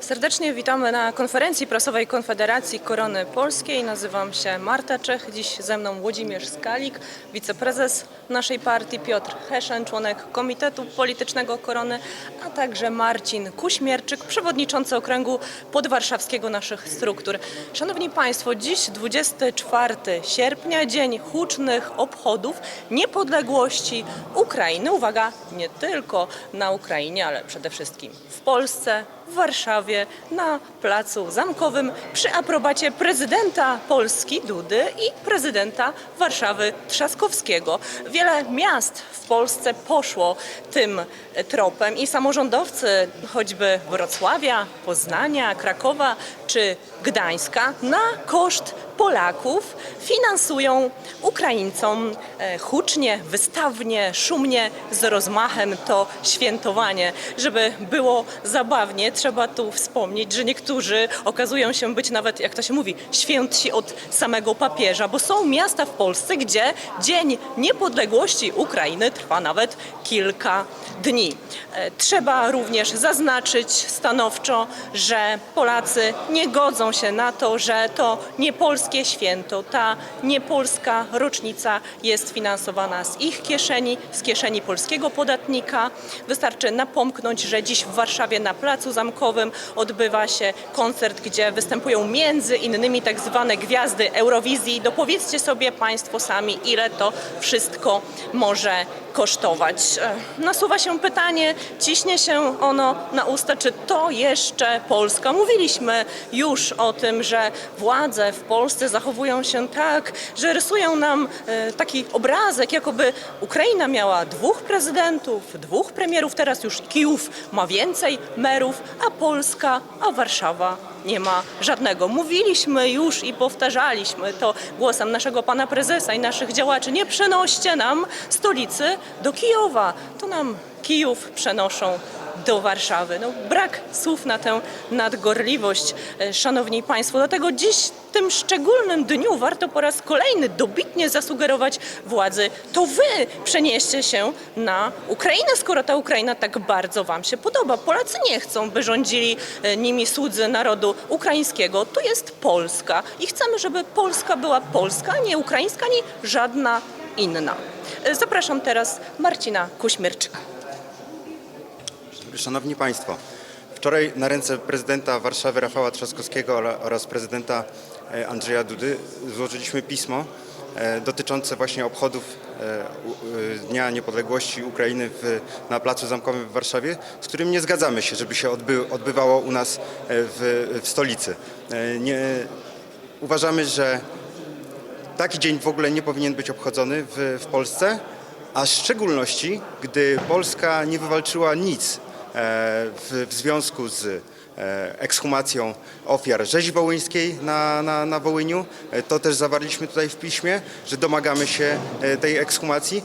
Serdecznie witamy na konferencji prasowej Konfederacji Korony Polskiej. Nazywam się Marta Czech, dziś ze mną Włodzimierz Skalik, wiceprezes naszej partii, Piotr Heszen, członek Komitetu Politycznego Korony, a także Marcin Kuśmierczyk, przewodniczący okręgu podwarszawskiego naszych struktur. Szanowni Państwo, dziś 24 sierpnia, dzień hucznych obchodów niepodległości Ukrainy. Uwaga, nie tylko na Ukrainie, ale przede wszystkim w Polsce, w Warszawie, na Placu Zamkowym przy aprobacie prezydenta Polski Dudy i prezydenta Warszawy Trzaskowskiego. Wiele miast w Polsce poszło tym tropem i samorządowcy choćby Wrocławia, Poznania, Krakowa czy Gdańska na koszt Polaków finansują Ukraińcom e, hucznie, wystawnie, szumnie, z rozmachem to świętowanie. Żeby było zabawnie, trzeba tu wspomnieć, że niektórzy okazują się być nawet, jak to się mówi, świętsi od samego papieża, bo są miasta w Polsce, gdzie Dzień Niepodległości Ukrainy trwa nawet kilka dni. E, Trzeba również zaznaczyć stanowczo, że Polacy nie godzą się na to, że to niepolskie święto, ta niepolska rocznica jest finansowana z ich kieszeni, z kieszeni polskiego podatnika. Wystarczy napomknąć, że dziś w Warszawie na Placu Zamkowym odbywa się koncert, gdzie występują między innymi tak zwane gwiazdy Eurowizji. Dopowiedzcie sobie Państwo sami, ile to wszystko może kosztować. E, Nasuwa się pytanie, ciśnie się ono na usta, czy to jeszcze Polska. Mówiliśmy już o tym, że władze w Polsce zachowują się tak, że rysują nam e, taki obrazek, jakoby Ukraina miała dwóch prezydentów, dwóch premierów, teraz już Kijów ma więcej merów, a Polska, a Warszawa nie ma żadnego. Mówiliśmy już i powtarzaliśmy to głosem naszego pana prezesa i naszych działaczy. Nie przenoście nam stolicy do Kijowa. To nam Kijów przenoszą do Warszawy. No, brak słów na tę nadgorliwość, e, szanowni państwo. Dlatego dziś w tym szczególnym dniu warto po raz kolejny dobitnie zasugerować władzy, to wy przenieście się na Ukrainę, skoro ta Ukraina tak bardzo wam się podoba. Polacy nie chcą, by rządzili e, nimi słudzy narodu ukraińskiego. To jest Polska i chcemy, żeby Polska była polska, a nie ukraińska, ani żadna inna. E, Zapraszam teraz Marcina Kuśmierczyka. Szanowni Państwo, wczoraj na ręce prezydenta Warszawy Rafała Trzaskowskiego ora- oraz prezydenta e, Andrzeja Dudy złożyliśmy pismo e, dotyczące właśnie obchodów e, Dnia Niepodległości Ukrainy w, na Placu Zamkowym w Warszawie, z którym nie zgadzamy się, żeby się odby, odbywało u nas w, w stolicy. Nie, uważamy, że taki dzień w ogóle nie powinien być obchodzony w, w Polsce, a w szczególności, gdy Polska nie wywalczyła nic w, w związku z e, ekshumacją ofiar rzezi wołyńskiej na, na, na Wołyniu. E, To też zawarliśmy tutaj w piśmie, że domagamy się e, tej ekshumacji.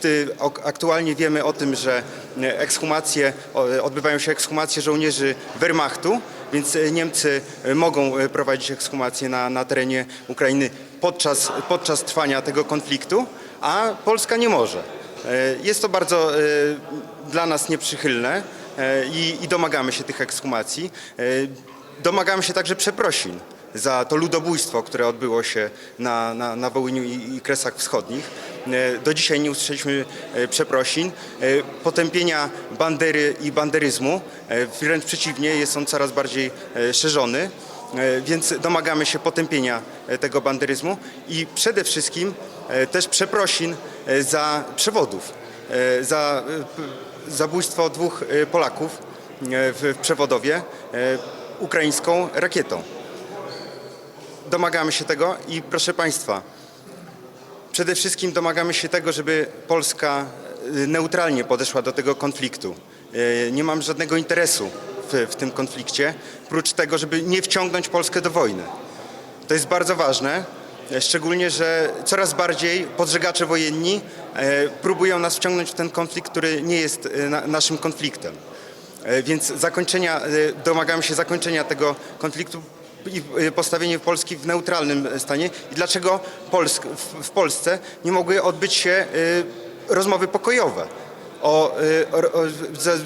Ty, aktualnie wiemy o tym, że e, ekshumacje, odbywają się ekshumacje żołnierzy Wehrmachtu, więc e, Niemcy e, mogą e, prowadzić ekshumacje na, na terenie Ukrainy podczas, podczas trwania tego konfliktu, a Polska nie może. E, Jest to bardzo e, dla nas nieprzychylne e, i, i domagamy się tych ekshumacji. Domagamy się także przeprosin za to ludobójstwo, które odbyło się na, na, na Wołyniu i, i Kresach Wschodnich. Do dzisiaj nie usłyszeliśmy przeprosin, potępienia bandery i banderyzmu. Wręcz przeciwnie, jest on coraz bardziej szerzony. Więc domagamy się potępienia tego banderyzmu i przede wszystkim też przeprosin za przewodów, e, za e, zabójstwo dwóch e, Polaków e, w Przewodowie e, ukraińską rakietą. Domagamy się tego i proszę Państwa, przede wszystkim domagamy się tego, żeby Polska e, neutralnie podeszła do tego konfliktu. E, Nie mam żadnego interesu w, w tym konflikcie, prócz tego, żeby nie wciągnąć Polskę do wojny. To jest bardzo ważne, e, szczególnie, że coraz bardziej podżegacze wojenni e, próbują nas wciągnąć w ten konflikt, który nie jest e, na, naszym konfliktem. E, Więc zakończenia, e, domagamy się zakończenia tego konfliktu i e, postawienie Polski w neutralnym stanie. I dlaczego Polsk, w, Polsce nie mogły odbyć się e, rozmowy pokojowe? Y, o, o,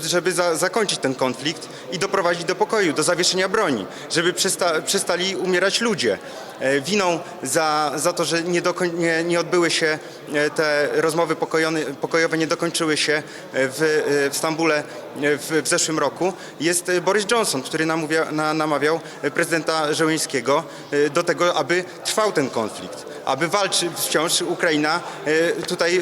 żeby za, zakończyć ten konflikt i doprowadzić do pokoju, do zawieszenia broni, żeby przesta, przestali umierać ludzie. E, Winą za, za to, że nie, nie, nie odbyły się e, te rozmowy pokojone, pokojowe, nie dokończyły się e, w, w Stambule w, w zeszłym roku, jest Boris Johnson, który namówia, na, namawiał prezydenta Żeleńskiego e, do tego, aby trwał ten konflikt, aby walczy wciąż Ukraina e, tutaj e,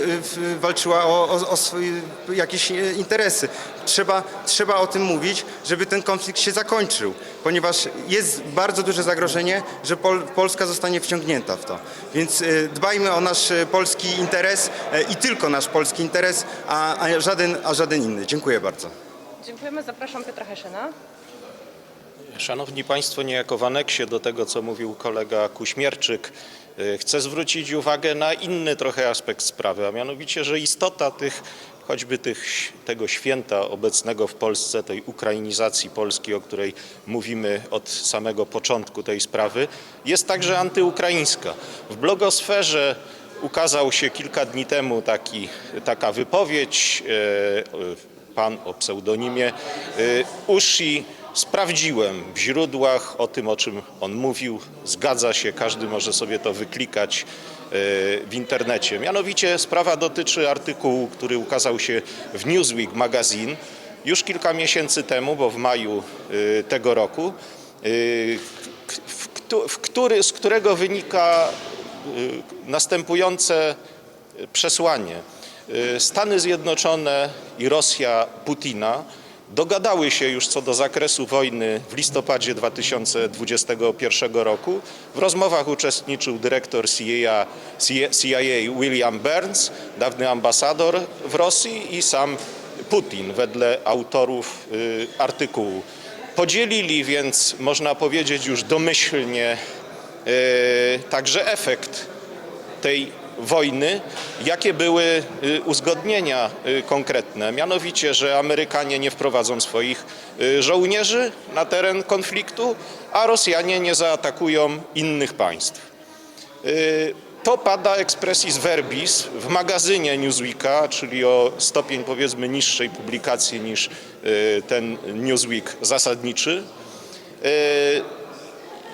walczyła o, o, o swoje jakieś e, interesy. Trzeba, trzeba o tym mówić, żeby ten konflikt się zakończył, ponieważ jest bardzo duże zagrożenie, że Pol, Polska zostanie wciągnięta w to. Więc dbajmy o nasz polski interes i tylko nasz polski interes, a, a, żaden, a żaden inny. Dziękuję bardzo. Dziękujemy, zapraszam Piotra Heszena. Szanowni Państwo, niejako w aneksie do tego, co mówił kolega Kuśmierczyk, y, chcę zwrócić uwagę na inny trochę aspekt sprawy, a mianowicie, że istota tych, choćby tych, tego święta obecnego w Polsce, tej ukrainizacji Polski, o której mówimy od samego początku tej sprawy, jest także antyukraińska. W blogosferze ukazał się kilka dni temu taki, taka wypowiedź, e, pan o pseudonimie y, Ushi. Sprawdziłem w źródłach o tym, o czym on mówił. Zgadza się, każdy może sobie to wyklikać y, w internecie. Mianowicie sprawa dotyczy artykułu, który ukazał się w Newsweek Magazine już kilka miesięcy temu, bo w maju y, tego roku, k- w, któ- w który, z którego wynika następujące przesłanie. Stany Zjednoczone i Rosja Putina dogadały się już co do zakresu wojny w listopadzie 2021 roku. W rozmowach uczestniczył dyrektor CIA, CIA William Burns, dawny ambasador w Rosji i sam Putin wedle autorów y, artykułu. Podzielili więc, można powiedzieć już domyślnie, y, także efekt tej wojny, jakie były y, uzgodnienia y, konkretne, mianowicie, że Amerykanie nie wprowadzą swoich y, żołnierzy na teren konfliktu, a Rosjanie nie zaatakują innych państw. To pada expressis verbis w magazynie Newsweeka, czyli o stopień powiedzmy niższej publikacji niż ten Newsweek zasadniczy.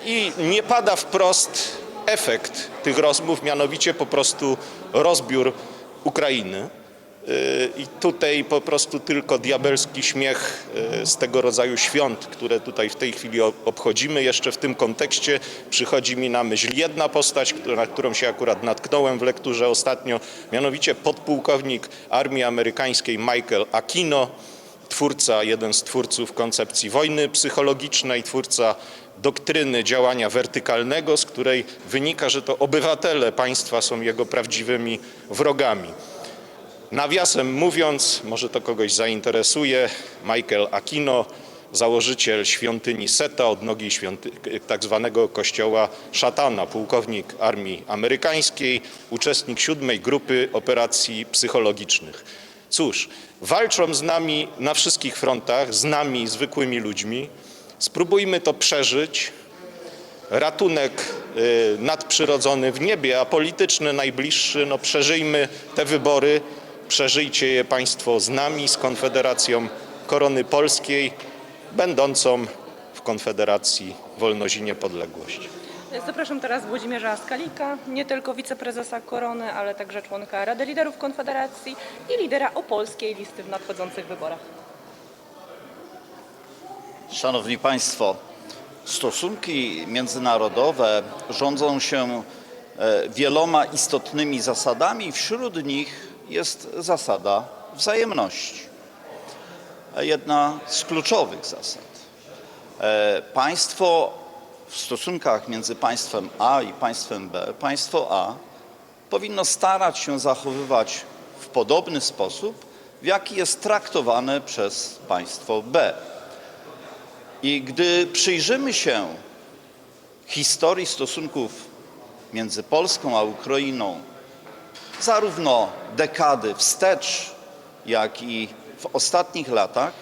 I nie pada wprost efekt tych rozmów, mianowicie po prostu rozbiór Ukrainy. Yy, I tutaj po prostu tylko diabelski śmiech yy, z tego rodzaju świąt, które tutaj w tej chwili obchodzimy. Jeszcze w tym kontekście przychodzi mi na myśl jedna postać, na którą się akurat natknąłem w lekturze ostatnio, mianowicie podpułkownik armii amerykańskiej Michael Aquino, twórca, jeden z twórców koncepcji wojny psychologicznej, twórca doktryny działania wertykalnego, z której wynika, że to obywatele państwa są jego prawdziwymi wrogami. Nawiasem mówiąc, może to kogoś zainteresuje, Michael Aquino, założyciel świątyni Seta, odnogi świąty, tak zwanego kościoła szatana, pułkownik armii amerykańskiej, uczestnik siódmej grupy operacji psychologicznych. Cóż, walczą z nami na wszystkich frontach, z nami, zwykłymi ludźmi. Spróbujmy to przeżyć, ratunek y, nadprzyrodzony w niebie, a polityczny najbliższy, no przeżyjmy te wybory, przeżyjcie je Państwo z nami, z Konfederacją Korony Polskiej, będącą w Konfederacji Wolność i Niepodległość. Zapraszam teraz Włodzimierza Skalika, nie tylko wiceprezesa Korony, ale także członka Rady Liderów Konfederacji i lidera opolskiej listy w nadchodzących wyborach. Szanowni Państwo, stosunki międzynarodowe rządzą się e, wieloma istotnymi zasadami. Wśród nich jest zasada wzajemności. Jedna z kluczowych zasad. E, Państwo w stosunkach między państwem A i państwem B, państwo A powinno starać się zachowywać w podobny sposób, w jaki jest traktowane przez państwo B. I gdy przyjrzymy się historii stosunków między Polską a Ukrainą, zarówno dekady wstecz, jak i w ostatnich latach,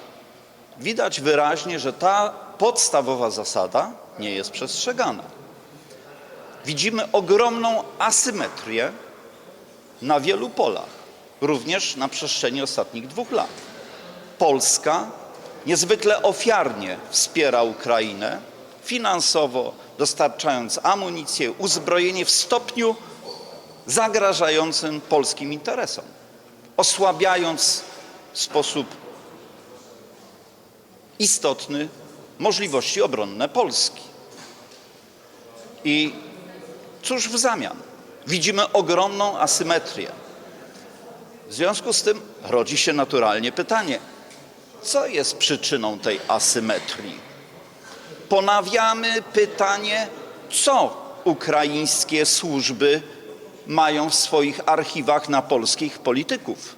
widać wyraźnie, że ta podstawowa zasada nie jest przestrzegana. Widzimy ogromną asymetrię na wielu polach. również na przestrzeni ostatnich dwóch lat. Polska niezwykle ofiarnie wspiera Ukrainę finansowo, dostarczając amunicję, uzbrojenie w stopniu zagrażającym polskim interesom, osłabiając w sposób istotny możliwości obronne Polski. I cóż w zamian? Widzimy ogromną asymetrię. W związku z tym rodzi się naturalnie pytanie, co jest przyczyną tej asymetrii? Ponawiamy pytanie, co ukraińskie służby mają w swoich archiwach na polskich polityków.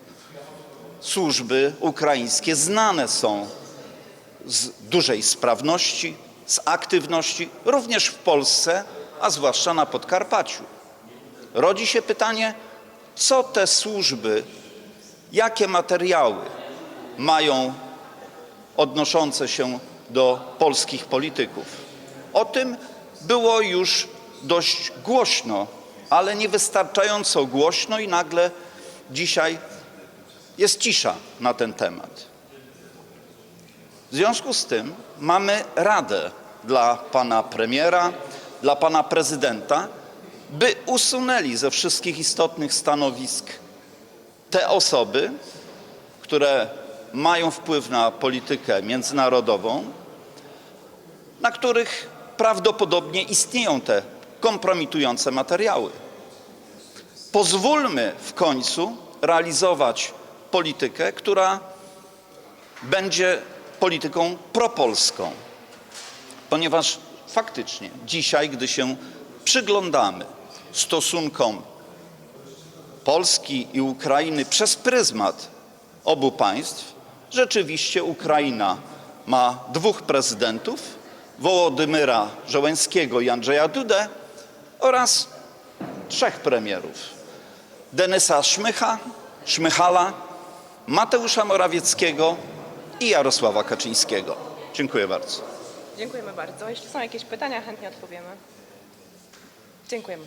Służby ukraińskie znane są z dużej sprawności, z aktywności, również w Polsce, a zwłaszcza na Podkarpaciu. Rodzi się pytanie, co te służby, jakie materiały mają odnoszące się do polskich polityków. O tym było już dość głośno, ale niewystarczająco głośno i nagle dzisiaj jest cisza na ten temat. W związku z tym mamy radę dla pana premiera, dla pana prezydenta, by usunęli ze wszystkich istotnych stanowisk te osoby, które mają wpływ na politykę międzynarodową, na których prawdopodobnie istnieją te kompromitujące materiały. Pozwólmy w końcu realizować politykę, która będzie polityką propolską, ponieważ faktycznie dzisiaj, gdy się przyglądamy stosunkom Polski i Ukrainy przez pryzmat obu państw, rzeczywiście Ukraina ma dwóch prezydentów, Wołodymyra Żołęskiego i Andrzeja Dudę oraz trzech premierów. Denysa Szmycha, Szmychala, Mateusza Morawieckiego i Jarosława Kaczyńskiego. Dziękuję bardzo. Dziękujemy bardzo. Jeśli są jakieś pytania, chętnie odpowiemy. Dziękujemy.